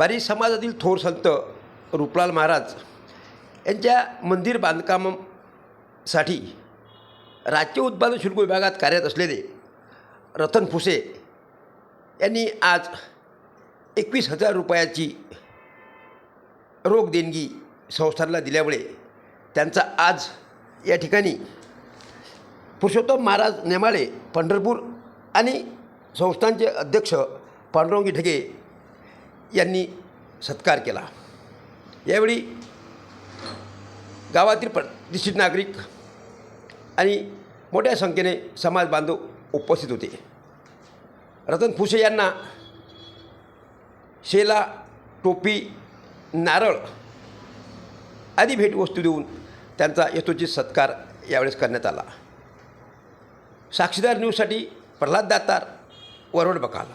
बारी समाजातील थोर संत रूपलाल महाराज यांच्या मंदिर बांधकामासाठी राज्य उत्पादन शुल्क विभागात कार्यरत असलेले रतन फुसे यांनी आज एकवीस हजार रुपयाची रोख देणगी संस्थांना दिल्यामुळे त्यांचा आज या ठिकाणी पुरुषोत्तम महाराज नेमाळे पंढरपूर आणि संस्थांचे अध्यक्ष पांडुरंगी ढगे यांनी सत्कार केला. यावेळी गावातील प्रतिष्ठित नागरिक आणि मोठ्या संख्येने समाज बांधव उपस्थित होते. रतन फुसे यांना शेला टोपी नारळ आदी भेटवस्तू देऊन त्यांचा यथोचित सत्कार यावेळेस करण्यात आला. साक्षीदार न्यूजसाठी प्रल्हाद दातार वरवड बकाला.